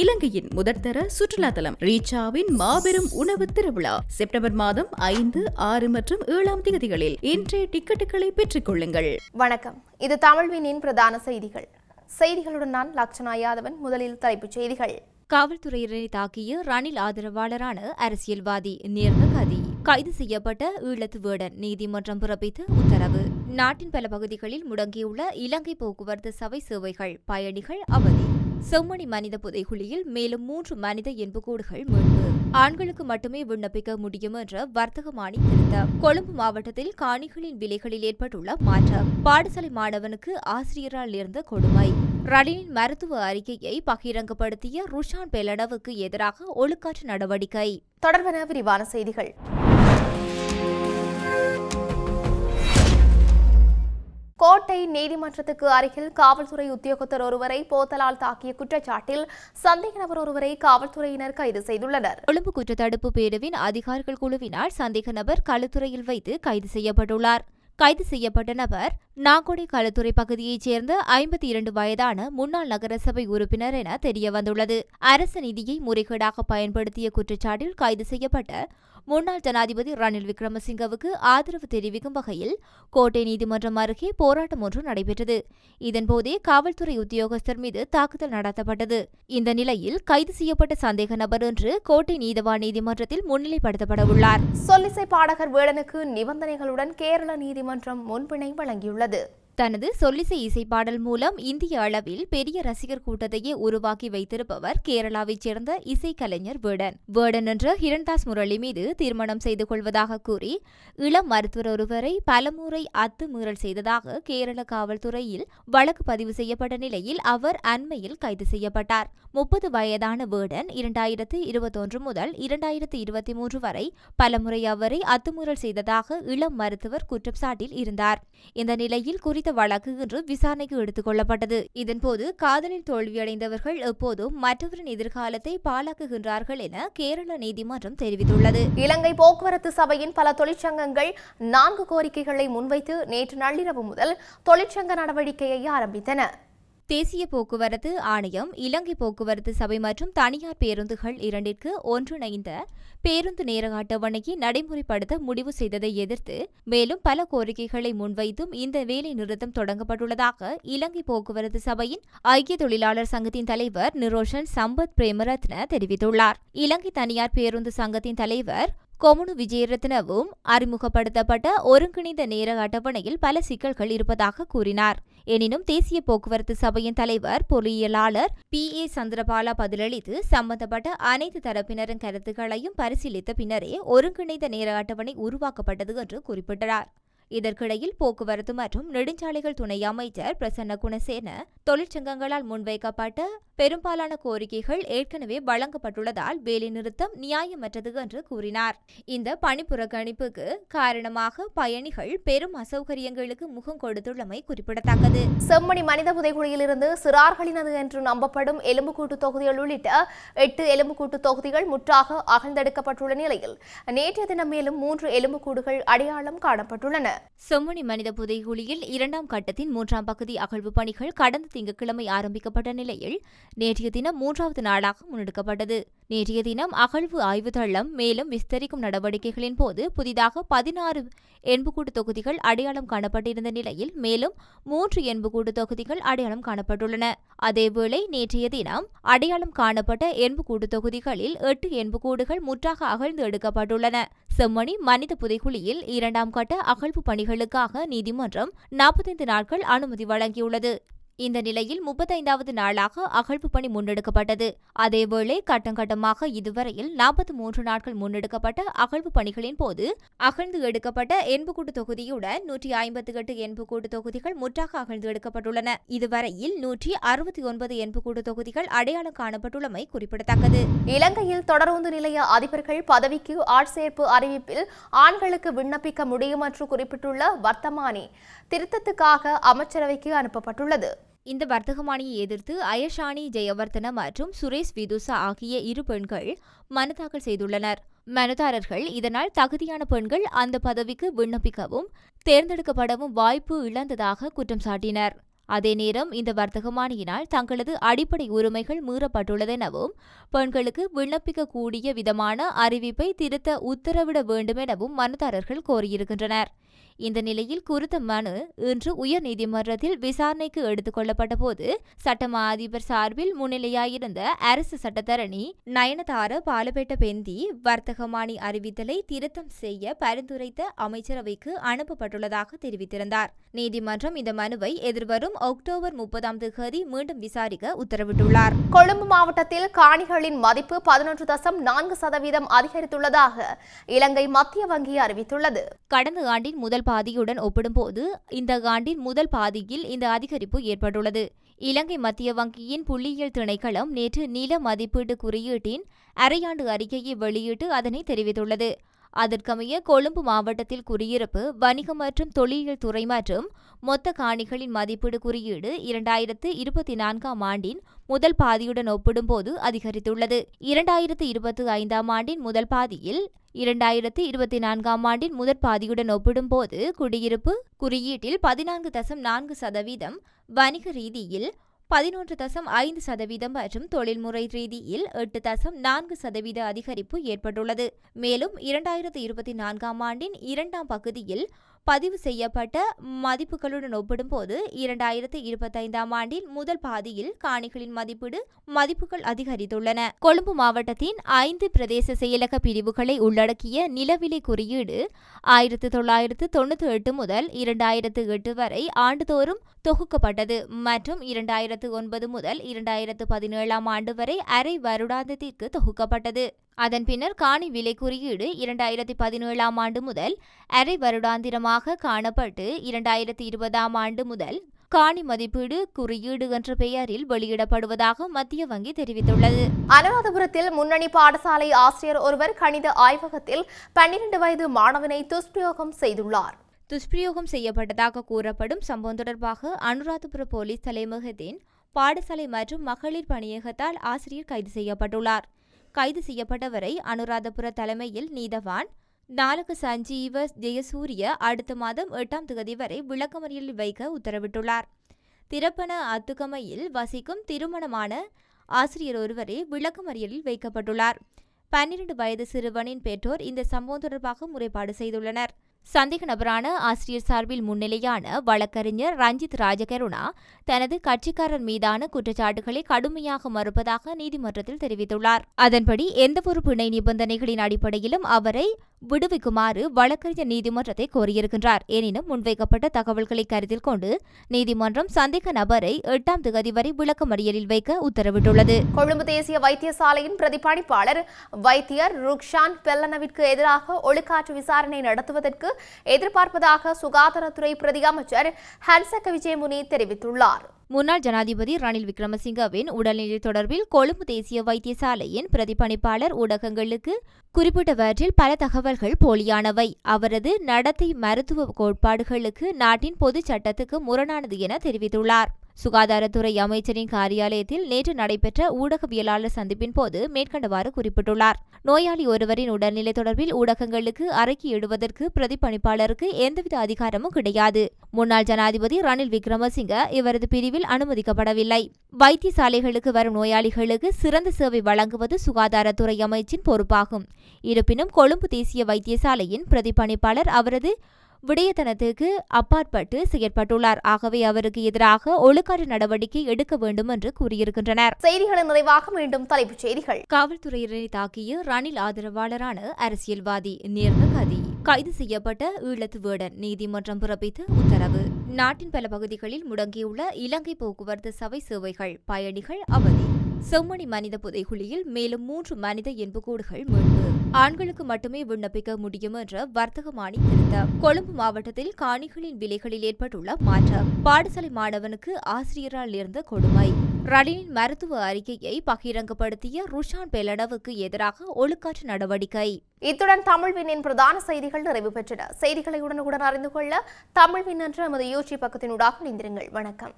இலங்கையின் முதற்தர சுற்றுலா தலம் ரீச்சாவின் மாபெரும் உணவு திருவிழா. செப்டம்பர் மாதம் ஐந்து ஆறு மற்றும் ஏழாம் தேதிகளில் இன்றைய டிக்கெட்டுகளை பெற்றுக் கொள்ளுங்கள் வணக்கம். இது தமிழ்வினின் பிரதான செய்திகள். செய்திகளுடன் நான் லக்ஷனா யாதவன். முதலில் தலைப்புச் செய்திகள். காவல்துறையினரை தாக்கிய ரணில் ஆதரவாளரான அரசியல்வாதி நேர்ந்த கதி. கைது செய்யப்பட்ட ஈழத்து வேடன் நீதிமன்றம் பிறப்பித்த உத்தரவு. நாட்டின் பல பகுதிகளில் முடங்கியுள்ள இலங்கை போக்குவரத்து சபை சேவைகள் பயணிகள் அவதி. செம்மணி மனித புதைகுழியில் மேலும் மூன்று மனித எண்புக்கூடுகள் மீட்பு. ஆண்களுக்கு மட்டுமே விண்ணப்பிக்க முடியும் என்ற வர்த்தகமானி திருத்தம் கொழும்பு மாவட்டத்தில் காணிகளின் விலைகளில் ஏற்பட்டுள்ள மாற்றம். பாடசாலை மாணவனுக்கு ஆசிரியரால் இருந்த கொடுமை. ரலினின் மருத்துவ அறிக்கையை பகிரங்கப்படுத்திய ருஷான் பெலனவுக்கு எதிராக ஒழுக்காற்று நடவடிக்கை. தொடர்பான விரிவான செய்திகள். கோட்டை நீதிமன்றத்துக்கு அருகில் காவல்துறை உத்தியோகத்தர் ஒருவரை போத்தலால் தாக்கிய குற்றச்சாட்டில் சந்தேக நபர் ஒருவரை காவல்துறையினர் கைது செய்துள்ளனர். கொழும்பு குற்றத்தடுப்பு பேரவின் அதிகாரிகள் குழுவினால் சந்தேக நபர் களுத்துறையில் வைத்து கைது செய்யப்பட்டுள்ளார். கைது செய்யப்பட்ட நபர் நாகோடி களுத்துறை பகுதியைச் சேர்ந்த ஐம்பத்தி இரண்டு வயதான முன்னாள் நகரசபை உறுப்பினர் என தெரியவந்துள்ளது. அரசு நிதியை முறைகேடாக பயன்படுத்திய குற்றச்சாட்டில் கைது செய்யப்பட்ட முன்னாள் ஜனாதிபதி ரணில் விக்ரமசிங்கவுக்கு ஆதரவு தெரிவிக்கும் வகையில் கோட்டை நீதிமன்றம் அருகே போராட்டம் ஒன்று நடைபெற்றது. இதன்போதே காவல்துறை உத்தியோகஸ்தர் மீது தாக்குதல் நடத்தப்பட்டது. இந்த நிலையில் கைது செய்யப்பட்ட சந்தேக நபர் ஒன்று கோட்டை நீதவான் நீதிமன்றத்தில் முன்னிலைப்படுத்தப்பட உள்ளார் சொல்லிசை பாடகர் வேடனுக்கு நிபந்தனைகளுடன் கேரள நீதிமன்றம் முன்பிணை வழங்கியுள்ளது. தனது சொல்லிசை இசைப்பாடல் மூலம் இந்திய அளவில் பெரிய ரசிகர் கூட்டத்தையே உருவாக்கி வைத்திருப்பவர் கேரளாவைச் சேர்ந்த இசைக்கலைஞர் வேடன். வேடன் என்ற ஹிரண்தாஸ் முரளி மீது திருமணம் செய்து கொள்வதாக கூறி இளம் மருத்துவர் ஒருவரை பலமுறை அத்துமீறல் செய்ததாக கேரள காவல்துறையில் வழக்கு பதிவு செய்யப்பட்ட நிலையில் அவர் அண்மையில் கைது செய்யப்பட்டார். முப்பது வயதான வேடன் இரண்டாயிரத்து இருபத்தொன்று முதல் இரண்டாயிரத்து இருபத்தி மூன்று வரை பலமுறை அவரை அத்துமீறல் செய்ததாக இளம் மருத்துவர் குற்றச்சாட்டில் இருந்தார். இந்த நிலையில் குறித்த வழக்கு இன்று விசாரணைக்கு எடுத்துக் கொள்ளப்பட்டது. இதன்போது காதலில் தோல்வியடைந்தவர்கள் எப்போதும் மற்றவரின் எதிர்காலத்தை பாழாக்குகின்றார்கள் என கேரள நீதிமன்றம் தெரிவித்துள்ளது. இலங்கை போக்குவரத்து சபையின் பல தொழிற்சங்கங்கள் நான்கு கோரிக்கைகளை முன்வைத்து நேற்று நள்ளிரவு முதல் தொழிற்சங்க நடவடிக்கையை ஆரம்பித்தன. தேசிய போக்குவரத்து ஆணையம் இலங்கை போக்குவரத்து சபை மற்றும் தனியார் பேருந்துகள் இரண்டிற்கு ஒன்றிணைந்த பேருந்து நேர அட்டவணையை நடைமுறைப்படுத்த முடிவு செய்ததை எதிர்த்து மேலும் பல கோரிக்கைகளை முன்வைத்தும் இந்த வேலை நிறுத்தம் தொடங்கப்பட்டுள்ளதாக இலங்கை போக்குவரத்து சபையின் ஐக்கிய தொழிலாளர் சங்கத்தின் தலைவர் நிரோஷன் சம்பத் பிரேமரத்ன தெரிவித்துள்ளார். இலங்கை தனியார் பேருந்து சங்கத்தின் தலைவர் கொமுனு விஜயரத்னவும் அறிமுகப்படுத்தப்பட்ட ஒருங்கிணைந்த நேர அட்டவணையில் பல சிக்கல்கள் இருப்பதாக கூறினார். எனினும் தேசிய போக்குவரத்து சபையின் தலைவர் பொறியியலாளர் பி. ஏ. சந்திரபாலா பதிலளித்து சம்பந்தப்பட்ட அனைத்து தரப்பினரின் கருத்துக்களையும் பரிசீலித்த பின்னரே ஒருங்கிணைந்த நேர அட்டவணை உருவாக்கப்பட்டது என்று குறிப்பிட்டார். இதற்கிடையில் போக்குவரத்து மற்றும் நெடுஞ்சாலைகள் துணை அமைச்சர் பிரசன்ன குணசேன தொழிற்சங்கங்களால் முன்வைக்கப்பட்ட பெரும்பாலான கோரிக்கைகள் ஏற்கனவே வழங்கப்பட்டுள்ளதால் வேலைநிறுத்தம் நியாயமற்றது என்று கூறினார். இந்த பணிப்புறக்கணிப்புக்கு காரணமாக பயணிகள் பெரும் அசௌகரியங்களுக்கு முகம் கொடுத்துள்ளமை குறிப்பிடத்தக்கது. செம்மணி மனித புதைகுழியிலிருந்து சிறார்களினது என்று நம்பப்படும் எலும்புக்கூட்டு தொகுதிகள் உள்ளிட்ட எட்டு எலும்புக்கூட்டு தொகுதிகள் முற்றாக அகழ்ந்தெடுக்கப்பட்டுள்ள நிலையில் நேற்றைய தினம் மேலும் மூன்று எலும்புக்கூடுகள் அடையாளம் காணப்பட்டுள்ளன. செம்மணி மனித புதைகுழியில் இரண்டாம் கட்டத்தின் மூன்றாம் பகுதி அகழ்வு பணிகள் கடந்த திங்கட்கிழமை ஆரம்பிக்கப்பட்ட நிலையில் நேற்றைய தினம் மூன்றாவது நாளாக முன்னெடுக்கப்பட்டது. நேற்றைய தினம் அகழ்வு ஆய்வு தளம் மேலும் விஸ்தரிக்கும் நடவடிக்கைகளின் போது புதிதாக பதினாறு எண்புக்கூட்டு தொகுதிகள் அடையாளம் காணப்பட்டிருந்த நிலையில் மேலும் மூன்று எண்புக்கூட்டு தொகுதிகள் அடையாளம் காணப்பட்டுள்ளன. அதேவேளை நேற்றைய தினம் அடையாளம் காணப்பட்ட எண்புக்கூட்டு தொகுதிகளில் எட்டு எண்புக்கூடுகள் முற்றாக அகழ்ந்து எடுக்கப்பட்டுள்ளன. செம்மணி மனித புதைக்குழியில் இரண்டாம் கட்ட அகழ்வு பணிகளுக்காக நீதிமன்றம் நாற்பத்தைந்து நாட்கள் அனுமதி வழங்கியுள்ளது. இந்த நிலையில் முப்பத்தைந்தாவது நாளாக அகழ்வு பணி முன்னெடுக்கப்பட்டது. அதேவேளை கட்டங்கட்டமாக இதுவரையில் நாற்பத்தி மூன்று நாட்கள் முன்னெடுக்கப்பட்ட அகழ்வு பணிகளின் போது அகழ்ந்து எடுக்கப்பட்ட எண்புக்கூட்டு தொகுதியுடன் நூற்றி ஐம்பத்தி எட்டு எண்புக்கூட்டு தொகுதிகள் முற்றாக அகழ்ந்து எடுக்கப்பட்டுள்ளன. இதுவரையில் நூற்றி அறுபத்தி ஒன்பது எண்புக்கூட்டு தொகுதிகள் அடையாளம் காணப்பட்டுள்ளமை குறிப்பிடத்தக்கது. இலங்கையில் தொடர்ந்து நிலைய அதிபர்கள் பதவிக்கு ஆட்சேர்ப்பு அறிவிப்பில் ஆண்களுக்கு விண்ணப்பிக்க முடியும் என்று குறிப்பிட்டுள்ள வர்த்தமானி திருத்தத்துக்காக அமைச்சரவைக்கு அனுப்பப்பட்டுள்ளது. இந்த வர்த்தகமானியை எதிர்த்து அயஷானி ஜெயவர்தன மற்றும் சுரேஷ் விதுசா ஆகிய இரு பெண்கள் மனு தாக்கல் செய்துள்ளனர். மனுதாரர்கள் இதனால் தகுதியான பெண்கள் அந்த பதவிக்கு விண்ணப்பிக்கவும் தேர்ந்தெடுக்கப்படவும் வாய்ப்பு இழந்ததாக குற்றம் சாட்டினர். அதே நேரம் இந்த வர்த்தகமானியினால் தங்களது அடிப்படை உரிமைகள் மீறப்பட்டுள்ளதெனவும் பெண்களுக்கு விண்ணப்பிக்கக்கூடிய விதமான அறிவிப்பை திருத்த உத்தரவிட வேண்டும் எனவும் மனுதாரர்கள் கோரியிருக்கின்றனர். இந்த நிலையில் குறித்த மனு இன்று உயர்நீதிமன்றத்தில் விசாரணைக்கு எடுத்துக் கொள்ளப்பட்ட போது சட்டமா அதிபர் சார்பில் முன்னிலையாயிருந்த அரசு சட்டத்தரணி நயனதார பாலபேட்ட பெந்தி வர்த்தகமானி அறிவித்தலை திருத்தம் செய்ய பரிந்துரைத்த அமைச்சரவைக்கு அனுப்பப்பட்டுள்ளதாக தெரிவித்திருந்தார். நீதிமன்றம் இந்த மனுவை எதிர்வரும் அக்டோபர் முப்பதாம் தேதி மீண்டும் விசாரிக்க உத்தரவிட்டுள்ளார். கொழும்பு மாவட்டத்தில் காணிகளின் மதிப்பு பதினொன்று தசம் நான்கு சதவீதம் அதிகரித்துள்ளதாக இலங்கை மத்திய வங்கி அறிவித்துள்ளது. கடந்த ஆண்டின் முதல் பாதியுடன் ஒப்பிடும்போது இந்த ஆண்டின் முதல் பாதியில் இந்த அதிகரிப்பு ஏற்பட்டுள்ளது. இலங்கை மத்திய வங்கியின் புள்ளியியல் திணைக்களம் நேற்று நில மதிப்பீட்டு குறியீட்டின் அரையாண்டு அறிக்கையை வெளியிட்டு அதனை தெரிவித்துள்ளது. அதற்கமைய கொழும்பு மாவட்டத்தில் குடியிருப்பு வணிகம் மற்றும் தொழிலியல் துறை மற்றும் மொத்த காணிகளின் மதிப்பீடு குறியீடு இரண்டாயிரத்து இருபத்தி நான்காம் ஆண்டின் முதல் பாதியுடன் ஒப்பிடும்போது அதிகரித்துள்ளது. இரண்டாயிரத்து இருபத்தி ஐந்தாம் ஆண்டின் முதல் பாதியில் இரண்டாயிரத்தி இருபத்தி நான்காம் ஆண்டின் முதற் பாதியுடன் ஒப்பிடும்போது குடியிருப்பு குறியீட்டில் பதினான்கு தசம் நான்கு சதவீதம் வணிக ரீதியில் பதினொன்று தசம் ஐந்து சதவீதம் மற்றும் தொழில்முறை ரீதியில் எட்டு தசம் நான்கு சதவீத அதிகரிப்பு ஏற்பட்டுள்ளது. மேலும் இரண்டாயிரத்து இருபத்தி நான்காம் ஆண்டின் இரண்டாம் பகுதியில் பதிவு செய்யப்பட்ட மதிப்புகளுடன் ஒப்பிடும்போது இரண்டாயிரத்து இருபத்தைந்தாம் ஆண்டின் முதல் பாதியில் காணிகளின் மதிப்பீடு மதிப்புகள் அதிகரித்துள்ளன. கொழும்பு மாவட்டத்தின் ஐந்து பிரதேச செயலக பிரிவுகளை உள்ளடக்கிய நிலவிலை குறியீடு ஆயிரத்து தொள்ளாயிரத்து தொண்ணூற்றி எட்டு முதல் இரண்டாயிரத்து எட்டு வரை ஆண்டுதோறும் தொகுக்கப்பட்டது மற்றும் இரண்டாயிரத்து ஒன்பது முதல் இரண்டாயிரத்து பதினேழாம் ஆண்டு வரை அரை வருடாந்தத்திற்கு தொகுக்கப்பட்டது. அதன் பின்னர் காணி விலை குறியீடு இரண்டாயிரத்தி பதினேழாம் ஆண்டு முதல் அரை வருடாந்திரமாக காணப்பட்டு இரண்டாயிரத்தி இருபதாம் ஆண்டு முதல் காணி மதிப்பீடு குறியீடு என்ற பெயரில் வெளியிடப்படுவதாக மத்திய வங்கி தெரிவித்துள்ளது. அனுராதபுரத்தில் முன்னணி பாடசாலை ஆசிரியர் ஒருவர் கணித ஆய்வகத்தில் பன்னிரண்டு வயது மாணவனை துஷ்பிரயோகம் செய்துள்ளார். துஷ்பிரயோகம் செய்யப்பட்டதாக கூறப்படும் சம்பவம் தொடர்பாக அனுராதபுர போலீஸ் தலைமையகத்தின் பாடசாலை மற்றும் மகளிர் பணியகத்தால் ஆசிரியர் கைது செய்யப்பட்டுள்ளார். கைது செய்யப்பட்டவரை அனுராதபுர தலைமையில் நீதவான். நாலக சஞ்சீவ ஜெயசூரிய அடுத்த மாதம் எட்டாம் தேதி வரை விளக்கமறியலில் வைக்க உத்தரவிட்டுள்ளார். திரப்பன அத்துக்கமையில் வசிக்கும் திருமணமான ஆசிரியர் ஒருவரே விளக்கமறியலில் வைக்கப்பட்டுள்ளார். பன்னிரண்டு வயது சிறுவனின் பெற்றோர் இந்த சம்பவம் தொடர்பாக முறைப்பாடு செய்துள்ளனர். சந்தேக நபரான ஆசிரியர் சார்பில் முன்னிலையான வழக்கறிஞர் ரஞ்சித் ராஜகருணா தனது கட்சிக்காரர் மீதான குற்றச்சாட்டுகளை கடுமையாக மறுப்பதாக நீதிமன்றத்தில் தெரிவித்துள்ளார். அதன்படி எந்தவொரு பிணை நிபந்தனைகளின் அடிப்படையிலும் அவரை விடுவிக்குமாறு வழக்கறிஞர் நீதிமன்றத்தை கோரியிருக்கின்றார். எனினும் முன்வைக்கப்பட்ட தகவல்களை கருத்தில் கொண்டு நீதிமன்றம் சந்தேக நபரை எட்டாம் தேதி வரை விளக்கமறியலில் வைக்க உத்தரவிட்டுள்ளது. கொழும்பு தேசிய வைத்தியசாலையின் பிரதிபலிப்பாளர் வைத்தியர் ருக்ஷான் பெல்லனவிற்கு எதிராக ஒழுக்காற்று விசாரணை நடத்துவதற்கு எதிர்பார்ப்பதாக சுகாதாரத்துறை பிரதி அமைச்சர் ஹன்சக விஜயமுனி தெரிவித்துள்ளார். முன்னாள் ஜனாதிபதி ரணில் விக்ரமசிங்கவின் உடல்நிலை தொடர்பில் கொழும்பு தேசிய வைத்தியசாலையின் பிரதிபணிப்பாளர் ஊடகங்களுக்கு குறிப்பிட்டவற்றில் பல தகவல்கள் போலியானவை. அவரது நடத்தை மருத்துவ கோட்பாடுகளுக்கு நாட்டின் பொதுச் சட்டத்துக்கு முரணானது என தெரிவித்துள்ளார். சுகாதாரத்துறை அமைச்சரின் காரியாலயத்தில் நேற்று நடைபெற்ற ஊடகவியலாளர் சந்திப்பின் போது மேற்கண்டவாறு குறிப்பிட்டுள்ளார். நோயாளி ஒருவரின் உடல்நிலை தொடர்பில் ஊடகங்களுக்கு அறிக்கை இடுவதற்கு பிரதிபலிப்பாளருக்கு எந்தவித அதிகாரமும் கிடையாது. முன்னாள் ஜனாதிபதி ரணில் விக்ரமசிங்க இவரது பிரிவில் அனுமதிக்கப்படவில்லை. வைத்தியசாலைகளுக்கு வரும் நோயாளிகளுக்கு சிறந்த சேவை வழங்குவது சுகாதாரத்துறை அமைச்சின் பொறுப்பாகும். இருப்பினும் கொழும்பு தேசிய வைத்தியசாலையின் பிரதிப்பணிப்பாளர் அவரது விடயத்தனத்துக்கு அப்பாற்பட்டு செயற்பட்டுள்ளார். ஆகவே அவருக்கு எதிராக ஒழுக்காற்று நடவடிக்கை எடுக்க வேண்டும் என்று கூறியிருக்கின்றனர். செய்திகளின் நிறைவாக மீண்டும் தலைப்புச் செய்திகள். காவல்துறையினரை தாக்கிய ரணில் ஆதரவாளரான அரசியல்வாதி நேர்ந்த கதி. கைது செய்யப்பட்ட ஈழத்து வேடன் நீதிமன்றம் பிறப்பித்த உத்தரவு. நாட்டின் பல பகுதிகளில் முடங்கியுள்ள இலங்கை போக்குவரத்து சபை சேவைகள் பயணிகள் அவதி. செம்மணி மனித புதைகுழியில் மேலும் மூன்று மனித எண்புக்கூடுகள் மீட்பு. ஆண்களுக்கு மட்டுமே விண்ணப்பிக்க முடியும் என்ற வர்த்தகமானி திருத்தம் கொழும்பு மாவட்டத்தில் காணிகளின் விலைகளில் ஏற்பட்டுள்ள மாற்றம். பாடசாலை மாணவனுக்கு ஆசிரியரால் இருந்த கொடுமை. ரலினின் மருத்துவ அறிக்கையை பகிரங்கப்படுத்திய ருஷான் பெலடவுக்கு எதிராக ஒழுக்காற்று நடவடிக்கை. இத்துடன் தமிழ்வினின் பிரதான செய்திகள் நிறைவு பெற்றன. செய்திகளை உடனுக்குடன் அறிந்து கொள்ள தமிழ்வின் என்ற எமது யூடியூப் பக்கத்தினூடாக இணைந்திருங்கள். வணக்கம்.